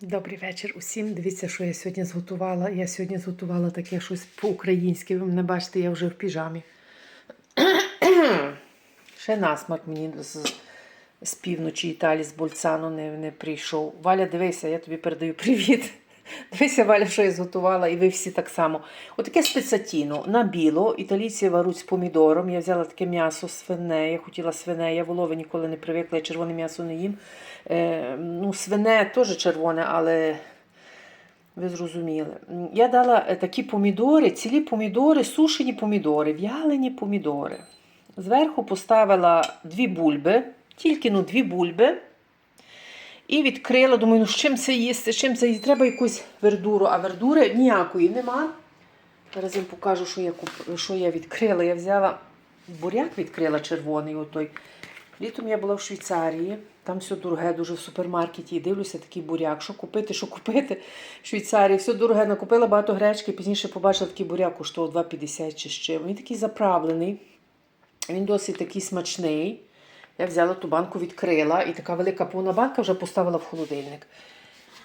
Добрий вечір усім. Дивіться, що я сьогодні зготувала. Я сьогодні зготувала таке щось по-українськи. Ви мене бачите, я вже в піжамі. Ще насмак мені з, з півночі Італії, з Больцану не, не прийшов. Валя, дивися, я тобі передаю привіт. Дивися, Валя, що я зготувала, і ви всі так само. Отаке спецатіно на біло. Італійці варуть з помідором. Я взяла таке м'ясо свине. Я хотіла свине, я волове ніколи не привикла, я червоне м'ясо не їм. Е, ну, свине теж червоне, але ви зрозуміли. Я дала е, такі помідори, цілі помідори, сушені помідори, в'ялені помідори. Зверху поставила дві бульби, тільки ну, дві бульби. І відкрила, думаю, ну з чим це їсти, з чим це їсти? Треба якусь вердуру, а вердури ніякої нема. Зараз вам покажу, що я, куп... що я відкрила. Я взяла буряк, відкрила червоний. отой. Літом я була в Швейцарії, там все дороге, дуже в супермаркеті. І дивлюся такий буряк. Що купити, що купити в Швейцарії. Все дороге, накупила багато гречки, пізніше побачила такий буряк, коштував 2,50 чи ще. Він такий заправлений, він досить такий смачний. Я взяла ту банку, відкрила, і така велика повна банка вже поставила в холодильник.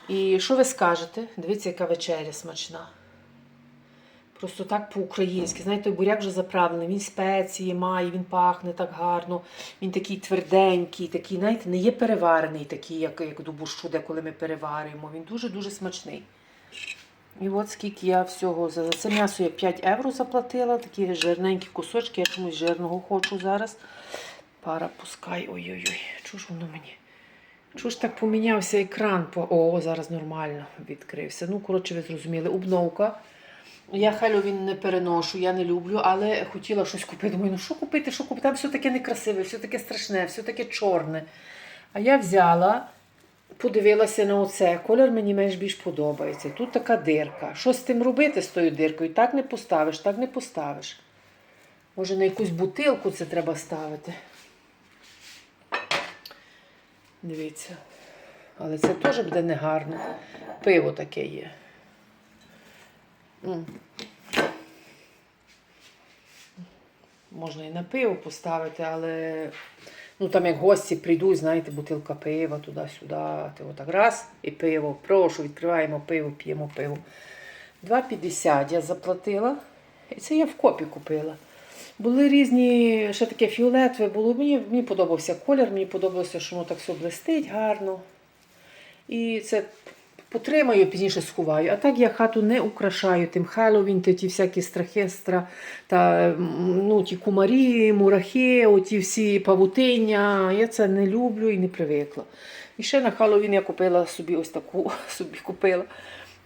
І що ви скажете? Дивіться, яка вечеря смачна. Просто так по-українськи. Знаєте, буряк вже заправлений, він спеції має, він пахне так гарно, він такий тверденький, такий, знаєте, не є переварений, такий, як, як до де коли ми переварюємо. Він дуже-дуже смачний. І от скільки я всього за за це м'ясо я 5 євро заплатила, такі жирненькі кусочки, я чомусь жирного хочу зараз. Пара пускай. Ой-ой-ой, чого ж воно мені? Чого ж так помінявся екран? О, зараз нормально відкрився. Ну, коротше, ви зрозуміли, обновка. Я Хеллоуін не переношу, я не люблю, але хотіла щось купити. Думаю, ну що купити, що купити? Там все таке некрасиве, все таке страшне, все таке чорне. А я взяла, подивилася на оце. Колір мені менш більш подобається. Тут така дирка. Що з тим робити з тою диркою? Так не поставиш, так не поставиш. Може, на якусь бутилку це треба ставити. Дивіться. Але це теж буде негарно. Пиво таке є. Можна і на пиво поставити, але ну там як гості прийдуть, знаєте, бутилка пива туди-сюди, ти отак раз і пиво. Прошу, відкриваємо пиво, п'ємо пиво. 2,50 я заплатила. І це я в копі купила. Були різні, ще таке фіолетове було. Мені, мені подобався колір, мені подобалося, що воно так все блистить гарно. І це потримаю, пізніше сховаю. А так я хату не украшаю тим Хеллоуін, ті всякі страхестра, та, ну, ті кумарі, мурахи, оті всі павутиння. Я це не люблю і не привикла. І ще на Хеллоуін я купила собі ось таку, собі купила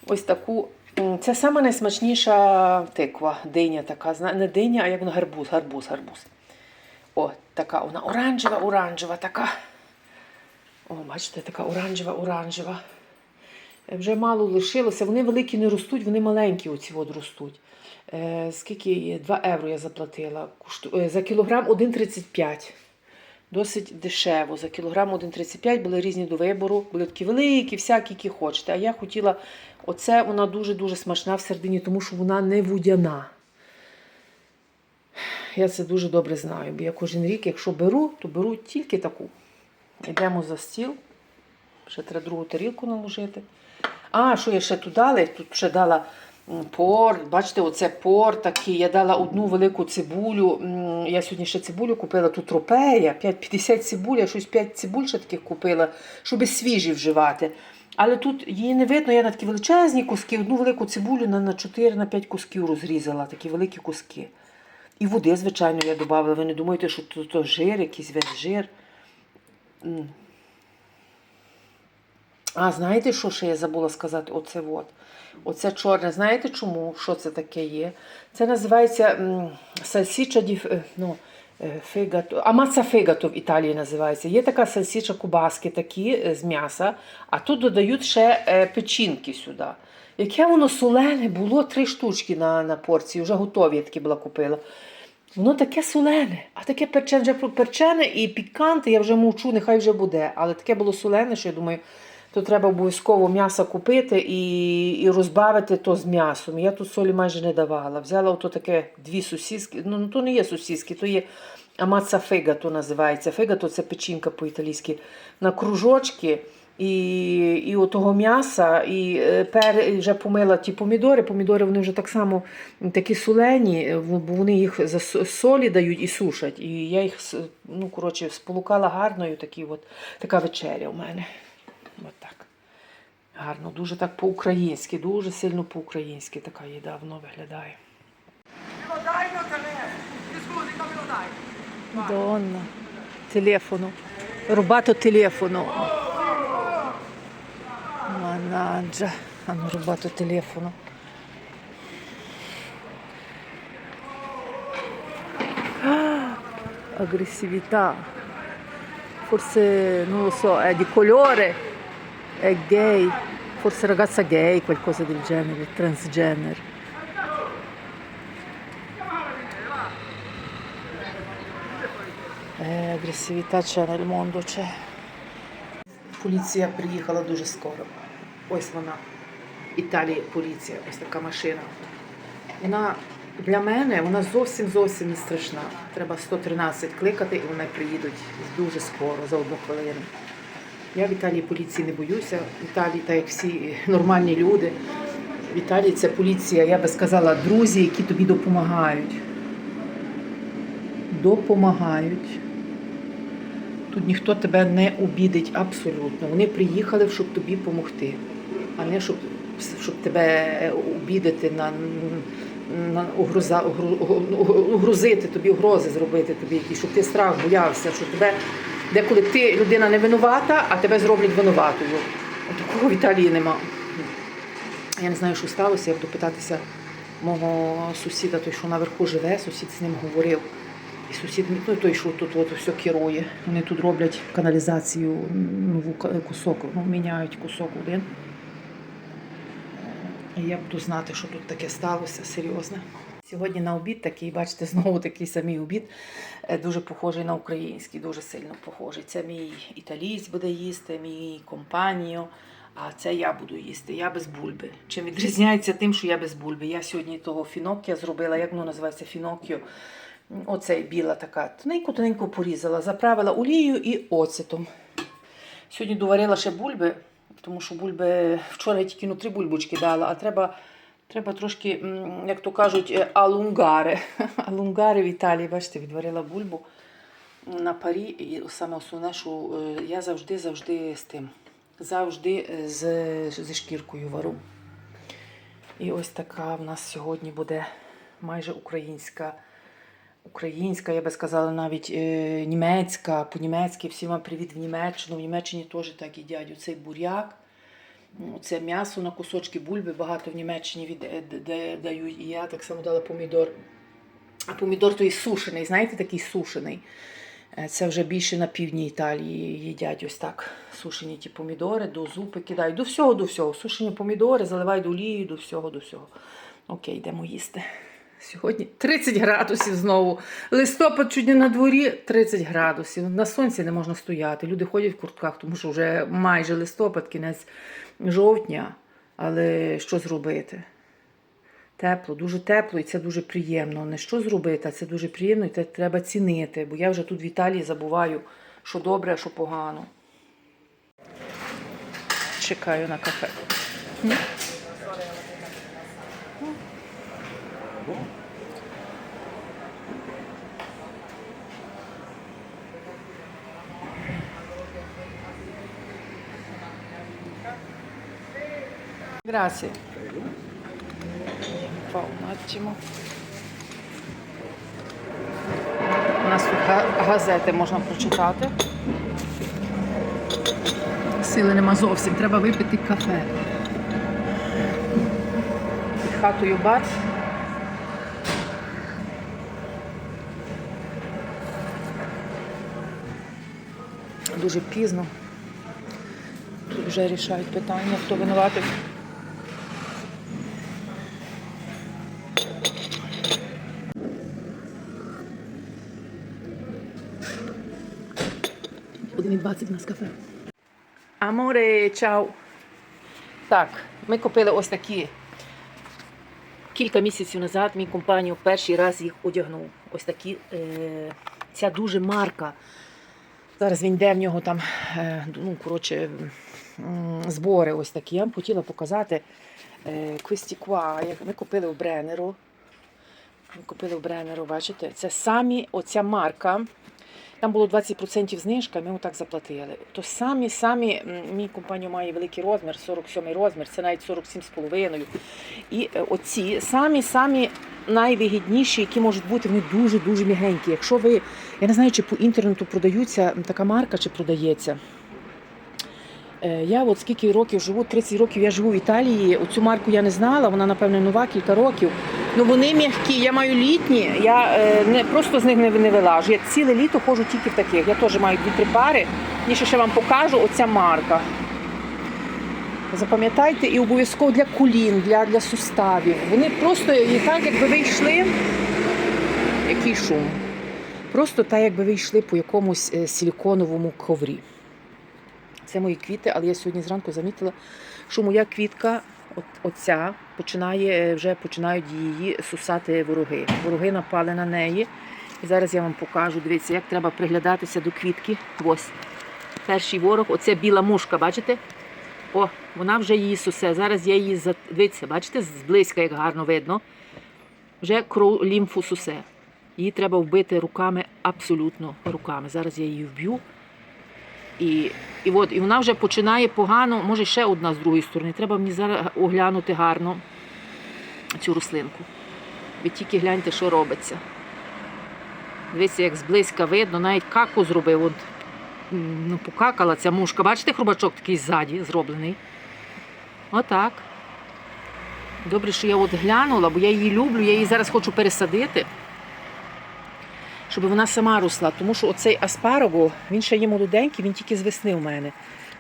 ось таку. Це саме найсмачніша тиква, диня така. Не диня, а як вона гарбуз, гарбуз, гарбуз. О, така вона оранжева, оранжева така. О, бачите, така оранжева, оранжева. Вже мало лишилося. Вони великі не ростуть, вони маленькі оці от ростуть. Е, скільки є? 2 євро я заплатила. Е, За кілограм 1,35. Досить дешево. За кілограм 1,35 були різні до вибору. Були такі великі, всякі, які хочете. А я хотіла, оце вона дуже-дуже смачна в середині, тому що вона не водяна. Я це дуже добре знаю, бо я кожен рік, якщо беру, то беру тільки таку. Йдемо за стіл. Ще треба другу тарілку наложити. А, що я ще тут дала? Тут ще дала м, пор. Бачите, оце пор такий. Я дала одну велику цибулю. Я сьогодні ще цибулю купила. Тут тропея, 5,50 цибуль, я щось 5 цибуль ще таких купила, щоб свіжі вживати. Але тут її не видно, я на такі величезні куски, одну велику цибулю на, на 4-5 кусків розрізала, такі великі куски. І води, звичайно, я додавала. Ви не думаєте, що то, то жир, якийсь весь жир. А знаєте, що ще я забула сказати? Оце от. Оце чорне. Знаєте чому? Що це таке є? Це називається сальсіча ді е, ну, фигато. Амаца фигато в Італії називається. Є така сальсіча кубаски такі е, з м'яса, а тут додають ще е, печінки сюди. Яке воно солене було три штучки на, на порції, вже готові, я такі була купила. Воно таке солене, а таке перчене, вже перчене і піканте, я вже мовчу, нехай вже буде. Але таке було солене, що я думаю, то треба обов'язково м'ясо купити і, і розбавити то з м'ясом. Я тут солі майже не давала. Взяла ото таке дві сусіски. Ну, ну то не є сусіски, то є амаца фига, то називається. Фига то це печінка по-італійськи. На кружочки і, і отого м'яса, і е, пер, вже помила ті помідори. Помідори вони вже так само такі солені, бо вони їх за солі дають і сушать. І я їх ну, коротше, сполукала гарною, такі от, така вечеря у мене. Гарно, дуже так по-українськи, дуже сильно по-українськи така їда воно виглядає. Telefono. Rubato telefono. Mannaggia, hanno rubato telefono. Ah, aggressività. Forse non lo so, è di colore, è gay, forse ragazza gay, qualcosa del genere, transgender. Е, агресивіта c'è nel mondo c'è. Поліція приїхала дуже скоро. Ось вона. Італії поліція, ось така машина. Вона для мене вона зовсім зовсім не страшна. Треба 113 кликати і вони приїдуть дуже скоро, за одну хвилину. Я в Італії поліції не боюся. В Італії, так як всі нормальні люди. В Італії це поліція, я би сказала, друзі, які тобі допомагають допомагають. Тут ніхто тебе не обідить абсолютно. Вони приїхали, щоб тобі допомогти, а не щоб, щоб тебе обідати, на, на угроза, угру- угрозити тобі, угрози зробити тобі, якісь, щоб ти страх боявся, що тебе деколи ти людина не винувата, а тебе зроблять винуватою. От Такого в Італії нема. Я не знаю, що сталося, як допитатися мого сусіда, той, що наверху живе, сусід з ним говорив. І сусід, ну той, що тут от все керує. Вони тут роблять каналізацію, нову кусок, ну, міняють кусок один. І я буду знати, що тут таке сталося, серйозно. Сьогодні на обід такий, бачите, знову такий самий обід, е, дуже похожий на український, дуже сильно похожий. Це мій італієць буде їсти, мій компаніо, а це я буду їсти. Я без бульби. Чим відрізняється тим, що я без бульби. Я сьогодні того фіноккя зробила, як воно називається фіноккіо. Оцей біла така, тоненько-тоненько порізала, заправила олією і оцетом. Сьогодні доварила ще бульби, тому що бульби вчора я тільки ну, три бульбочки дала, а треба, треба трошки, як то кажуть, е, алунгари. Алунгари в Італії, бачите, відварила бульбу на парі. І саме основне, що е, я завжди, завжди з тим. Завжди е, з, зі шкіркою вару. І ось така в нас сьогодні буде майже українська українська, я би сказала, навіть е, німецька, по-німецьки. Всім вам привіт в Німеччину. В Німеччині теж так їдять оцей буряк. Це м'ясо на кусочки бульби, багато в Німеччині е, дають. І я так само дала помідор. А помідор той сушений, знаєте, такий сушений. Е, Це вже більше на півдні Італії їдять ось так. Сушені ті помідори, до зупи кидають. До всього, до всього. Сушені помідори, заливають олією, до всього, до всього. Окей, йдемо їсти. Сьогодні 30 градусів знову. Листопад чуть не на дворі 30 градусів. На сонці не можна стояти. Люди ходять в куртках, тому що вже майже листопад, кінець жовтня. Але що зробити? Тепло, дуже тепло і це дуже приємно. Не що зробити, а це дуже приємно і це треба цінити. Бо я вже тут в Італії забуваю, що добре, а що погано. Чекаю на кафе. Grazie. Fa un attimo. У нас тут газети можна прочитати. Сили нема зовсім, треба випити кафе. Під хатою бар. Дуже пізно. Тут вже рішають питання, хто винуватий. Один і 20 нас кафе. Аморе, чао. Так, ми купили ось такі. Кілька місяців назад мій компанію перший раз їх одягнув. Ось такі. Е, ця дуже марка. Зараз він йде в нього там, е, ну, коротше, збори ось такі. Я вам хотіла показати е, Квістіква. Ми купили в Бренеру. Ми купили в Бренеру, бачите? Це самі оця марка. Там було 20% знижка, ми отак заплатили. То самі, самі, мій компанію має великий розмір, 47 розмір, це навіть 47,5. І е, оці самі, самі найвигідніші, які можуть бути, вони дуже-дуже мігенькі. Якщо ви, я не знаю, чи по інтернету продаються така марка, чи продається. Е, Я от скільки років живу, 30 років я живу в Італії. Оцю марку я не знала, вона, напевно, нова, кілька років. Ну вони м'які, я маю літні, я е, не просто з них не, не вилажу. Я ціле літо ходжу тільки в таких. Я теж маю дві-три пари. Ні, ще ще вам покажу оця марка. Запам'ятайте, і обов'язково для колін, для, для суставів. Вони просто і так, якби ви йшли. Який шум? Просто так, якби ви йшли по якомусь е, силіконовому коврі. Це мої квіти, але я сьогодні зранку замітила, що моя квітка, от, оця, починає, е, вже починають її сусати вороги. Вороги напали на неї. І зараз я вам покажу, дивіться, як треба приглядатися до квітки. Ось. Перший ворог, оце біла мушка, бачите? О, вона вже її сусе. Зараз я її за... Дивіться, бачите, зблизька, як гарно видно. Вже кров лімфу сусе. Її треба вбити руками, абсолютно руками. Зараз я її вб'ю. І, і, от, і вона вже починає погано, може ще одна з другої сторони. Треба мені зараз оглянути гарно цю рослинку. Ви тільки гляньте, що робиться. Дивіться, як зблизька видно, навіть каку зробив. От, ну, покакала ця мушка. Бачите, хрубачок такий ззаді зроблений. Отак. Добре, що я от глянула, бо я її люблю, я її зараз хочу пересадити щоб вона сама росла. Тому що оцей аспарагу, він ще є молоденький, він тільки з весни у мене.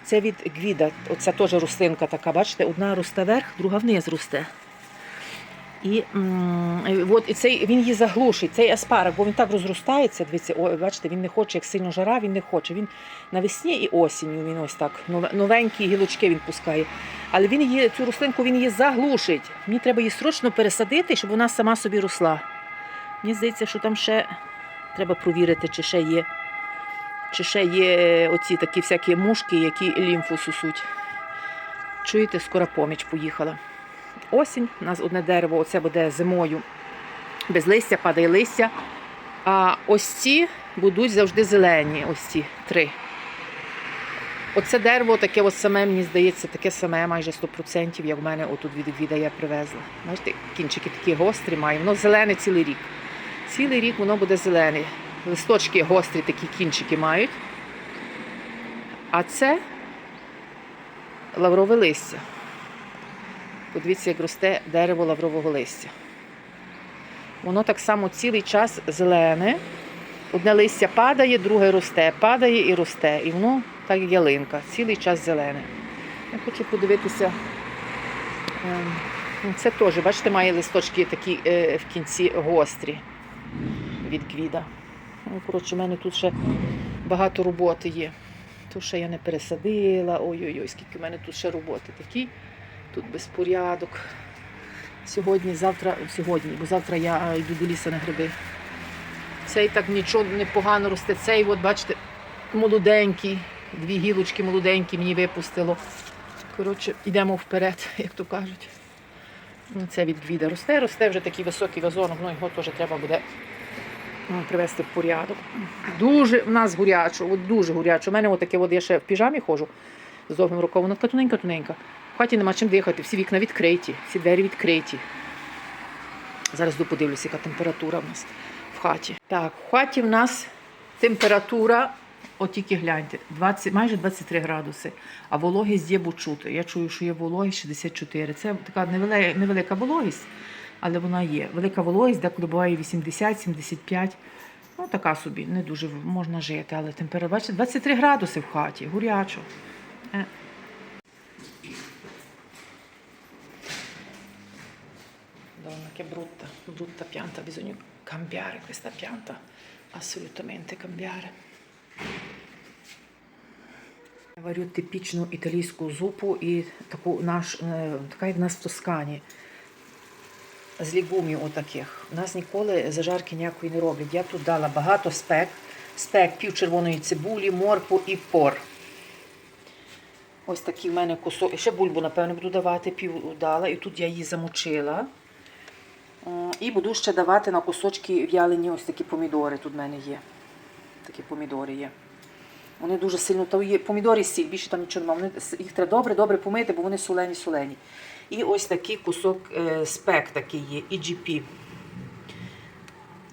Це від гвіда, оця теж рослинка така, бачите, одна росте вверх, друга вниз росте. І, от, і цей, він її заглушить, цей аспараг, бо він так розростається. Дивіться, о, бачите, він не хоче, як сильно жара, він не хоче. Він навесні і осінню він ось так новенькі гілочки він пускає. Але він її, цю рослинку він її заглушить. Мені треба її срочно пересадити, щоб вона сама собі росла. Мені здається, що там ще Треба провірити, чи ще є, чи ще є оці такі всякі мушки, які лімфу сусуть. Чуєте, скоро поміч поїхала. Осінь, у нас одне дерево, оце буде зимою. Без листя, падає листя. А ось ці будуть завжди зелені, ось ці три. Оце дерево таке ось саме, мені здається, таке саме, майже 100%, як в мене отут від віда я привезла. Бачите, кінчики такі гострі має, воно зелене цілий рік. Цілий рік воно буде зелене. Листочки гострі такі кінчики мають. А це лаврове листя. Подивіться, як росте дерево лаврового листя. Воно так само цілий час зелене. Одне листя падає, друге росте, падає і росте. І воно так як ялинка, цілий час зелене. Я хочу подивитися. ем, ну, Це теж, бачите, має листочки такі е, в кінці гострі від квіда. Ну, коротше, у мене тут ще багато роботи є. То ще я не пересадила. Ой-ой-ой, скільки в мене тут ще роботи такі. Тут безпорядок. Сьогодні, завтра, сьогодні, бо завтра я йду до лісу на гриби. Цей так нічого непогано росте. Цей, от, бачите, молоденький, дві гілочки молоденькі мені випустило. Коротше, йдемо вперед, як то кажуть. Ну, Це від гвіда росте, росте вже такий високий вазонок, ну його теж треба буде привести в порядок. Дуже в нас гурячо, от дуже гурячо. У мене отаке, от я ще в піжамі ходжу з довгим рукавом, вона така тоненька-тоненька. В хаті нема чим дихати, всі вікна відкриті, всі двері відкриті. Зараз подивлюся, яка температура в нас в хаті. Так, в хаті в нас температура, от тільки гляньте, 20, майже 23 градуси, а вологість є чути. Я чую, що є вологість 64. Це така невелика, вологість, але вона є. Велика вологість, деколи буває 80-75. Ну, така собі, не дуже можна жити, але температура, бачите, 23 градуси в хаті, гурячо. Donna, che brutta, brutta pianta, bisogna cambiare questa pianta, assolutamente cambiare. Варю типічну італійську зупу і таку наш, е, така як в нас в Тоскані. З лігумів отаких. У нас ніколи зажарки ніякої не роблять. Я тут дала багато спек, спек, пів червоної цибулі, моркву і пор. Ось такий в мене кусок. І ще бульбу, напевно, буду давати пів дала. І тут я її замочила. І буду ще давати на кусочки в'ялені ось такі помідори. Тут в мене є. Такі помідори є. Вони дуже сильно та є помідори сіль, більше там нічого немає. Їх треба добре, добре помити, бо вони солені, солені. І ось такий кусок е, спек такий є, EGP.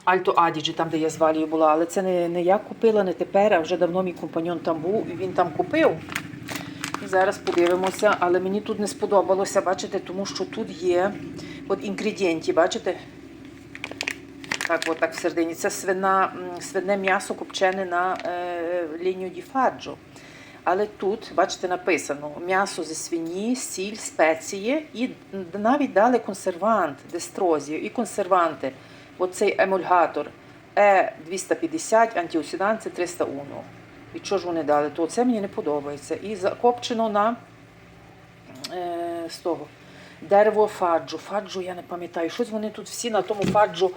Альто Адіджі, там, де я з Валією була, але це не, не я купила, не тепер, а вже давно мій компаньон там був, і він там купив. І зараз подивимося, але мені тут не сподобалося, бачите, тому що тут є от інгредієнті, бачите? Так, от так всередині. Це свина, свине м'ясо копчене на е, лінію діфаджо. Але тут, бачите, написано м'ясо зі свині, сіль, спеції і навіть дали консервант, дестрозію і консерванти. Оцей емульгатор Е250, антиоксиданти 300 уно. І що ж вони дали? То це мені не подобається. І закопчено на е, з того. Дерево фаджу. Фаджу, я не пам'ятаю. Щось вони тут всі на тому фаджу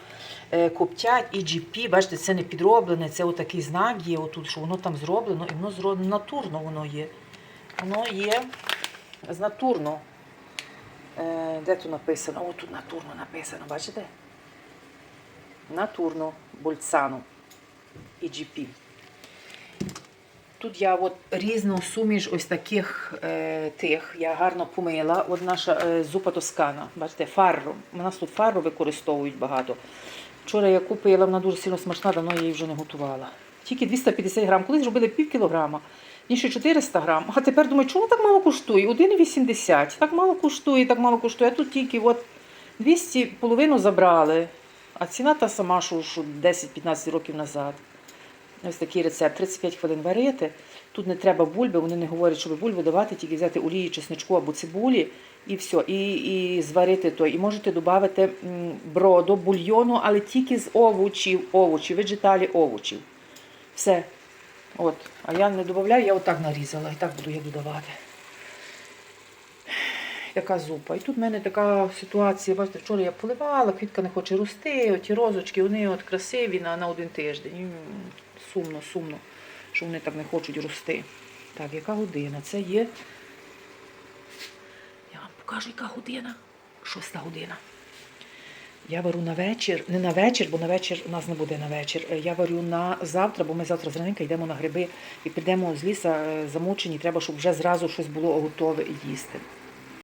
е, коптять. І GP, бачите, це не підроблене, це отакий знак є, отут, що воно там зроблено, і воно зроблено натурно воно є. Воно є з натурно. Е, де тут написано? О, тут натурно написано, бачите? Натурно, Больцано і GP. Тут я от різну суміш ось таких е, тих. Я гарно помила. От наша е, зупа тоскана. Бачите, фарро. У нас тут фарро використовують багато. Вчора я купила, вона дуже сильно смачна, давно я її вже не готувала. Тільки 250 грам. Колись робили пів кілограма. Ніше 400 грам. А тепер думаю, чому так мало коштує? 1,80. Так мало коштує, так мало коштує. А тут тільки от 200 половину забрали. А ціна та сама, що 10-15 років назад. Ось такий рецепт. 35 хвилин варити. Тут не треба бульби, вони не говорять, щоб бульбу давати, тільки взяти олії, чесничку або цибулі і все. І, і зварити то. І можете додати м, бродо, бульйону, але тільки з овочів, овочів, веджеталі овочів. Все. От. А я не додаю, я отак нарізала. І так буду я додавати. Яка зупа. І тут в мене така ситуація. Бачите, вчора я поливала, квітка не хоче рости, оті розочки, вони от красиві на, на один тиждень. Сумно, сумно, що вони так не хочуть рости. Так, яка година? Це є. Я вам покажу, яка година. Шоста година. Я варю на вечір, не на вечір, бо на вечір у нас не буде на вечір. Е, Я варю на завтра, бо ми завтра зраненька йдемо на гриби і підемо з ліса е, замочені. Треба, щоб вже зразу щось було готове їсти.